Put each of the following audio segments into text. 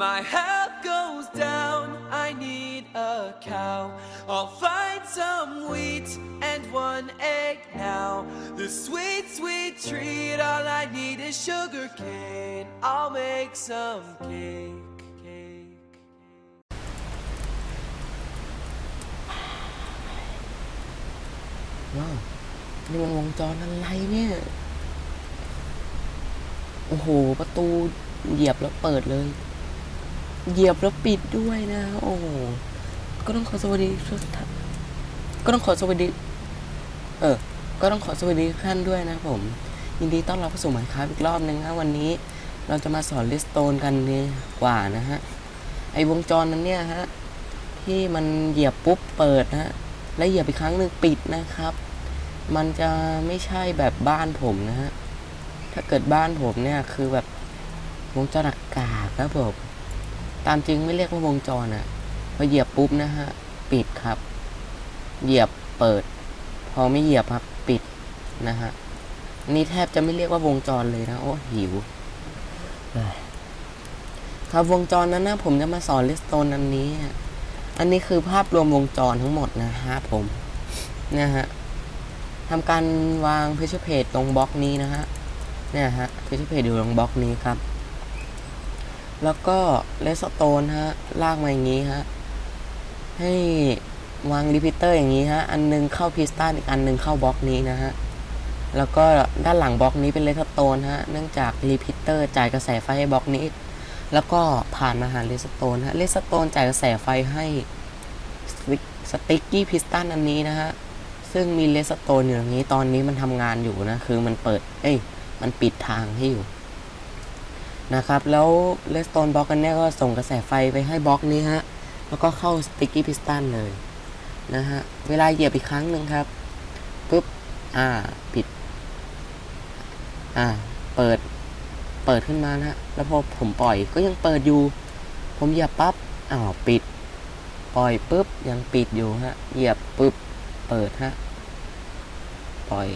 my health goes down, I need a cow. I'll find some wheat and one egg now. The sweet, sweet treat, all I need is sugar cane. I'll make some cake. cake. ว้าวนี่มันวงจรอะไรเนี่ย โอ้โห ประตูเหยียบแล้วเปิดเลย เหยียบแล้วปิดด้วยนะ โอ้ก็ต้องขอสวัสดีทุกท่านก็ต้องขอสวัสดี เออ ก็ต้องขอสวัสดีทุกท่านด้วยนะผม ยินดีต้อนรับเข้าสู่หมายค้าอีกรอบนึงนะวันนี้เราจะมาสอนลิสโตนกันดีกว่านะฮะ ไอวงจรนั้นเนี่ยฮะ ที่มันเหยียบปุ๊บเปิดนะฮะ และเหยียบอีกครั้งหนึ่งปิดนะครับ มันจะไม่ใช่แบบบ้านผมนะฮะ ถ้าเกิดบ้านผมเนี่ยคือแบบวงจรอากาศครับผม ตามจริงไม่เรียกว่าวงจรอะพอเหยียบปุ๊บนะฮะ ปิดครับ เหยียบเปิด พอไม่เหยียบครับ ปิดนะฮะนี่แทบจะไม่เรียกว่าวงจรเลยนะ โอ้หิว ครับวงจรนั้นนะผมจะมาสอนลิสโตนอันนี้ อันนี้คือภาพรวมวงจรทั้งหมดนะฮะผมนี่ยฮะทำการวางเพจเพจตรงบล็อกนี้นะฮะเนี่ยฮะเพจเพจอยู่ตรงบล็อกนี้ครับ แล้วก็เลสโตนฮะ ลากมาอย่างนี้ฮะ ให้วางรีพิเตอร์อย่างนี้ฮะ อันหนึงเข้าพิสตันอีกอันหนึงเข้าบล็อกนี้นะฮะ แล้วก็ด้านหลังบล็อกนี้เป็นเลสโตนฮะ เนื่องจากรีพิเตอร์จ่ายกระแสไฟให้บล็อกนี้ แล้วก็ผ่านมาหาเลสโตนฮะ เลสโตนจ่ายกระแสไฟให้สติ๊กกี้พิสตันอันนี้นะฮะ ซึ่งมีเลสโตนอยู่ตรงนี้ ตอนนี้มันทำงานอยู่นะ คือมันเปิด เอ้ย มันปิดทางให้อยู่ นะครับแล้วเลสโตนบล็อกกันเนี่ยก็ส่งกระแสไฟไปให้บล็อกนี้ฮะแล้วก็เข้าสติกกี้พิสตันเลยนะฮะเวลาเหยียบอีกครั้งหนึ่งครับปุ๊บอ่าปิดอ่าเปิดเปิดขึ้นมานะฮะแล้วพอผมปล่อยก็ยังเปิดอยู่ ผมเหยียบปั๊บอ้าวปิด ปล่อยปุ๊บยังปิดอยู่ฮะเหยียบปุ๊บเปิดฮะปล่อย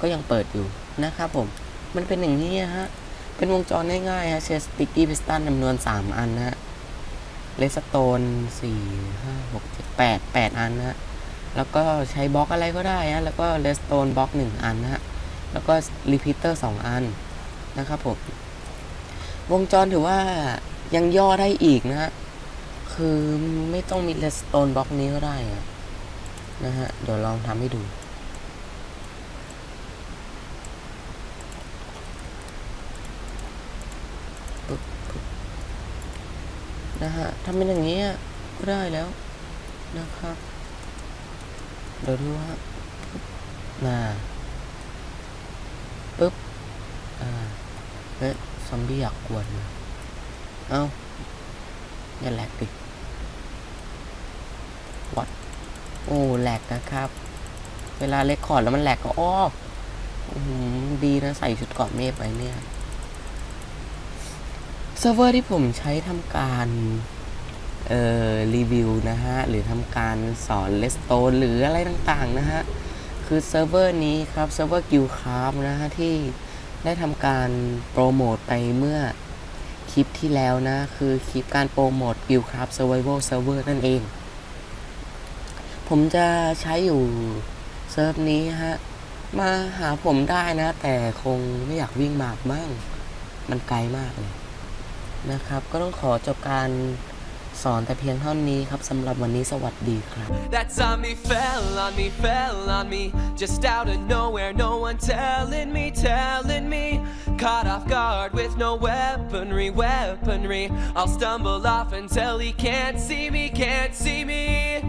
ก็ยังเปิดอยู่นะครับผมมันเป็นอย่างนี้ฮะ เป็นวงจรง่ายๆฮะเชสติกกี้พิสตันจำนวน 3 อันนะฮะเลสโตนสี่ห้าหกเจ็ดแปดแปดอันนะฮะแล้วก็ใช้บล็อกอะไรก็ได้ฮะแล้วก็เลสโตนบล็อกหนึ่งอันนะฮะแล้วก็รีพิเตอร์สองอันนะครับผมวงจรถือว่ายังย่อได้อีกนะฮะคือไม่ต้องมีเลสโตนบล็อกนี้ก็ได้นะฮะเดี๋ยวลองทำให้ดู ปึ๊บปึ๊บนะฮะทำเป็นอย่างนี้ก็ได้แล้วนะครับเดี๋ยวดูฮะปึ๊บมาปึ๊บอ่าเฮ้ยซอมบี้อยากกวนเอ้าอย่าแหลกดิวัดโอ้แหลกนะครับ เวลาเล็กคอร์ดแล้วมันแหลกก็อ้ออื้อหือดีนะใส่ชุดเกาะเมฆไปเนี่ย ซิร์ฟเวอร์ที่ผมใช้ทำการเอ่อรีวิวนะฮะ หรือทำการสอนเลสโตนหรืออะไรต่างๆนะฮะ คือเซิร์ฟเวอร์นี้ครับเซิร์ฟเวอร์กิลคาราฟนะฮะ ที่ได้ทำการโปรโมทไปเมื่อคลิปที่แล้วนะ คือคลิปการโปรโมท Guild Craft Survival Server นั่นเอง ผมจะใช้อยู่เซิร์ฟนี้ฮะ มาหาผมได้นะ แต่คงไม่อยากวิ่งมากบ้างมันไกลมากเลย นะครับ ก็ต้องขอจบการสอนแต่เพียงเท่านี้ครับสำหรับวันนี้สวัสดีครับ That zombie fell on me, fell on me. Just out of nowhere, no one telling me, telling me. Caught off guard with no weaponry, weaponry. I'll stumble off until he can't see me, can't see me.